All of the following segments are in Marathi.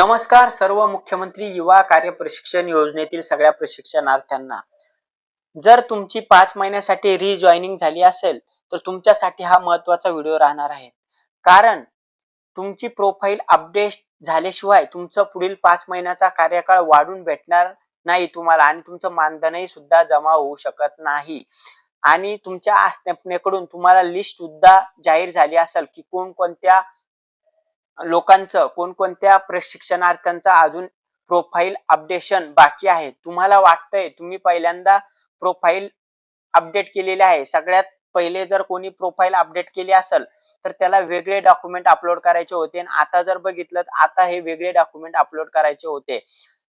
नमस्कार सर्व मुख्यमंत्री युवा कार्य प्रशिक्षण योजनेतील सगळ्या प्रशिक्षणार्थ्यांना. जर तुमची पाच महिन्यासाठी रिजॉईनिंग झाली असेल तर तुमच्यासाठी हा महत्त्वाचा व्हिडिओ राहणार आहे. कारण तुमची प्रोफाईल अपडेट झाल्याशिवाय तुमचं पुढील पाच महिन्याचा कार्यकाळ वाढून भेटणार नाही तुम्हाला आणि तुमचं मानधनही सुद्धा जमा होऊ शकत नाही. आणि तुमच्या आस्थापनेकडून तुम्हाला लिस्ट सुद्धा जाहीर झाली असेल की कोणकोणत्या लोकांचं कोणकोणत्या प्रशिक्षणार्थ्यांचा अजून प्रोफाईल अपडेशन बाकी आहे? तुम्हाला वाटतंय तुम्ही पहिल्यांदा प्रोफाईल अपडेट केलेले आहे. सगळ्यात पहिले जर कोणी प्रोफाईल अपडेट केली असेल तर त्याला वेगळे डॉक्युमेंट अपलोड करायचे होते. आणि आता जर बघितलं तर आता हे वेगळे डॉक्युमेंट अपलोड करायचे होते.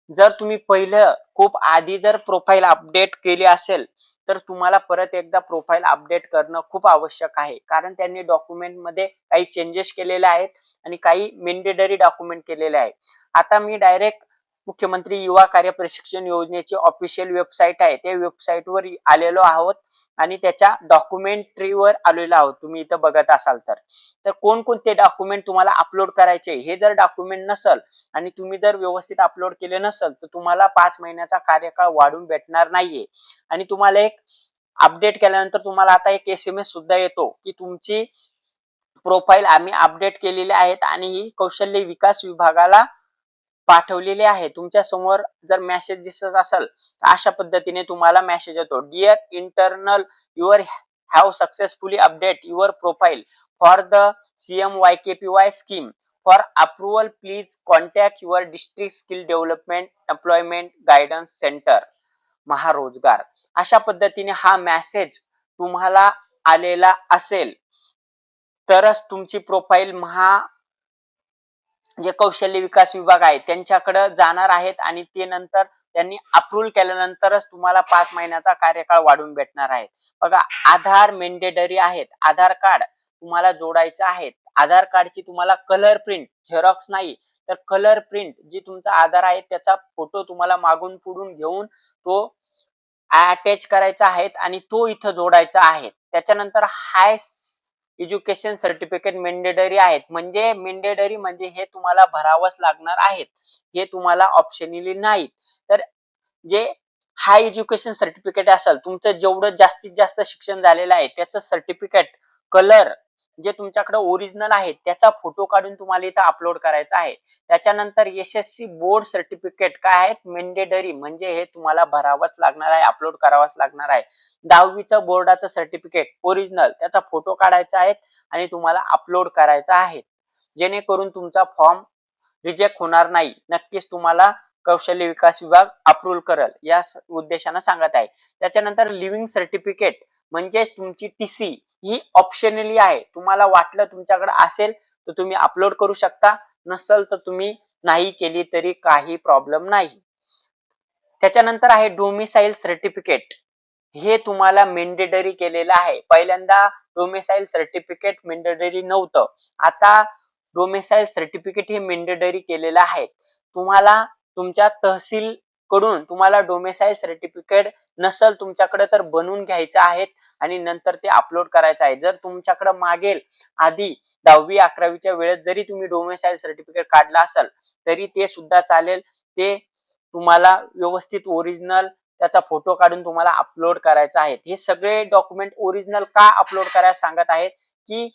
जर तुम्ही पहिलं खूप आधी जर प्रोफाईल अपडेट केली असेल तर तुम्हाला परत एकदा प्रोफाईल अपडेट करणं खूप आवश्यक आहे. कारण त्यांनी डॉक्युमेंटमध्ये काही चेंजेस केलेले आहेत आणि काही मेंडेटरी डॉक्युमेंट केलेले आहे आता मी डायरेक्ट मुख्यमंत्री युवा कार्य प्रशिक्षण योजनेची ऑफिशियल वेबसाईट आहे. त्या वेबसाईटवर आलेलो आहोत आणि त्याच्या डॉक्युमेंटरीवर आलेलो आहोत. तुम्ही इथं बघत असाल तर. तर कोणकोणते डॉक्युमेंट तुम्हाला अपलोड करायचे हे जर डॉक्युमेंट नसल आणि तुम्ही जर व्यवस्थित अपलोड केले नसल तर तुम्हाला पाच महिन्याचा कार्यकाळ वाढून भेटणार नाहीये. आणि तुम्हाला एक अपडेट केल्यानंतर तुम्हाला आता एक एस एम एस सुद्धा येतो की तुमची प्रोफाईल आम्ही अपडेट केलेली आहेत आणि ही कौशल्य विकास विभागाला पाठवलेले आहे. तुमच्यासमोर जर मेसेज दिसत असेल तर अशा पद्धतीने तुम्हाला मेसेज येतो. Dear internal your have successfully update your profile for the CM Y K P Y scheme for approval please contact your district skill development employment guidance centre Maharojgar. अशा पद्धतीने हा मेसेज तुम्हाला आलेला असेल तरच तुमची प्रोफाईल महा जे कौशल्य विकास विभाग आहे त्यांच्याकडे जाणार आहेत आणि ते नंतर त्यांनी अप्रूव्हल केल्यानंतरच तुम्हाला पाच महिन्याचा कार्यकाळ वाढून भेटणार आहे बघा आधार मेंडेटरी आहेत. आधार कार्ड तुम्हाला जोडायचं आहे आधार कार्डची तुम्हाला कलर प्रिंट झेरॉक्स नाही तर कलर प्रिंट जी तुमचा आधार आहे त्याचा फोटो तुम्हाला मागून पुढून घेऊन तो अटॅच करायचा आहे आणि तो इथं जोडायचा आहे. त्याच्यानंतर हाय एज्युकेशन सर्टिफिकेट मेंडेटरी आहेत. म्हणजे मेंडेटरी म्हणजे हे तुम्हाला भरावंच लागणार आहेत. हे तुम्हाला ऑप्शनली नाही तर जे हाय एज्युकेशन सर्टिफिकेट असेल तुमचं जेवढं जास्तीत जास्त शिक्षण झालेलं आहे त्याचं सर्टिफिकेट कलर जे तुमच्याकडे ओरिजिनल आहे त्याचा फोटो काढून तुम्हाला इथं अपलोड करायचा आहे. त्याच्यानंतर यशस्वी बोर्ड सर्टिफिकेट काय आहेत? मेंडेडरी म्हणजे हे तुम्हाला भरावंच लागणार आहे अपलोड करावंच लागणार आहे. दहावीचं बोर्डाचं सर्टिफिकेट ओरिजिनल त्याचा फोटो काढायचा आहे आणि तुम्हाला अपलोड करायचा आहे. जेणेकरून तुमचा फॉर्म रिजेक्ट होणार नाही. नक्कीच तुम्हाला कौशल्य विकास विभाग अप्रूव्ह करेल या उद्देशानं सांगत आहे. त्याच्यानंतर लिव्हिंग सर्टिफिकेट म्हणजे तुमची टीसी ही ऑप्शनली आहे. तुम्हाला वाटलं तुमच्याकडे असेल तर तुम्ही अपलोड करू शकता. नसल तर तुम्ही नाही केली तरी काही प्रॉब्लेम नाही. त्याच्यानंतर आहे डोमिसाईल सर्टिफिकेट हे तुम्हाला मेंडेटरी केलेलं आहे. पहिल्यांदा डोमिसाईल सर्टिफिकेट मेंडेटरी नव्हतं. आता डोमेसाईल सर्टिफिकेट हे मेंडेटरी केलेलं आहे. तुम्हाला तुमच्या तहसील कडून तुम्हाला डोमेसाईल सर्टिफिकेट नसल तुमच्याकडे तर बनवून घ्यायचं आहेत आणि नंतर ते अपलोड करायचं आहे. जर तुमच्याकडे मागेल आधी दहावी अकरावीच्या वेळेस जरी तुम्ही डोमेसाईल सर्टिफिकेट काढला असेल तरी ते सुद्धा चालेल. ते तुम्हाला व्यवस्थित ओरिजिनल त्याचा फोटो काढून तुम्हाला अपलोड करायचा आहे. हे सगळे डॉक्युमेंट ओरिजिनल का अपलोड करायला सांगत आहेत की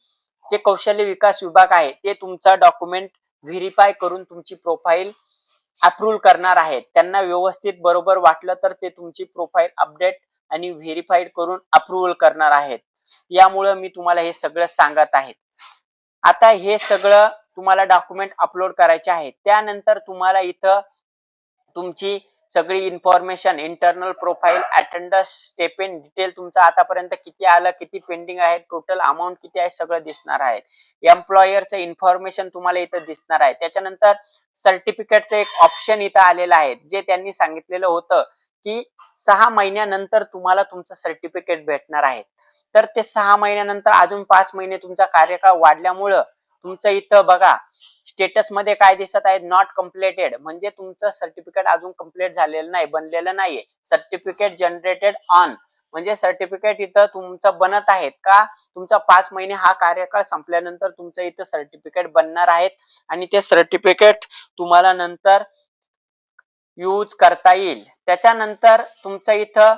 जे कौशल्य विकास विभाग आहे ते तुमचा डॉक्युमेंट व्हेरीफाय करून तुमची प्रोफाईल अप्रूव्ह करणार आहेत. त्यांना व्यवस्थित बरोबर वाटलं तर ते तुमची प्रोफाईल अपडेट आणि व्हेरीफाईड करून अप्रुव्हल करणार आहेत. यामुळं मी तुम्हाला हे सगळं सांगत आहे. आता हे सगळं तुम्हाला डॉक्युमेंट अपलोड करायचे आहे. त्यानंतर तुम्हाला इथं तुमची सगळी information internal profile attendance stipend detail तुमचं आतापर्यंत किती आलं किती पेंडिंग आहे टोटल अमाऊंट किती आहे सगळं दिसणार आहे. एम्प्लॉयरचं इन्फॉर्मेशन तुम्हाला इथं दिसणार आहे. त्याच्यानंतर सर्टिफिकेटचं एक ऑप्शन इथं आलेलं आहे जे त्यांनी सांगितलेलं होतं की सहा महिन्यानंतर तुम्हाला तुमचं सर्टिफिकेट भेटणार आहे. तर ते सहा महिन्यानंतर अजून पाच महिने तुमचा कार्यकाळ वाढल्यामुळं तुमचं इथं बघा स्टेटसमध्ये काय दिसत आहे नॉट कम्प्लिटेड म्हणजे तुमचं सर्टिफिकेट अजून कंप्लीट झालेलं नाही बनलेलं नाहीये. सर्टिफिकेट जनरेटेड ऑन म्हणजे सर्टिफिकेट इथं तुमचं बनत आहेत का? तुमचा पाच महिने हा कार्यकाळ संपल्यानंतर तुमचं इथं सर्टिफिकेट बनणार आहेत आणि ते सर्टिफिकेट तुम्हाला नंतर यूज करता येईल. त्याच्यानंतर तुमचं इथं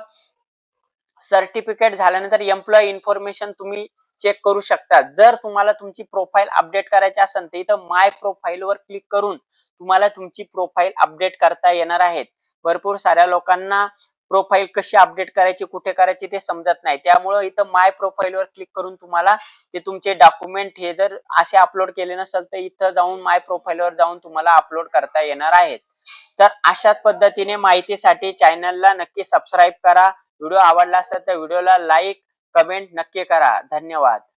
सर्टिफिकेट झाल्यानंतर एम्प्लॉय इन्फॉर्मेशन तुम्ही चेक करू शकता जर तुम्हाला तुमची प्रोफाईल अपडेट करायची असेल तर इथं माय प्रोफाईल वर क्लिक करून तुम्हाला तुमची प्रोफाईल अपडेट करता येणार आहेत. भरपूर साऱ्या लोकांना प्रोफाईल कशी अपडेट करायची कुठे करायची ते समजत नाही. त्यामुळे इथं माय प्रोफाईल वर क्लिक करून तुम्हाला ते तुमचे डॉक्युमेंट हे जर असे अपलोड केले नसेल तर इथं जाऊन माय प्रोफाईल वर जाऊन तुम्हाला अपलोड करता येणार आहेत. तर अशाच पद्धतीने माहितीसाठी चॅनलला नक्की सबस्क्राईब करा. व्हिडिओ आवडला असेल तर व्हिडिओला लाईक कमेंट नक्की करा. धन्यवाद.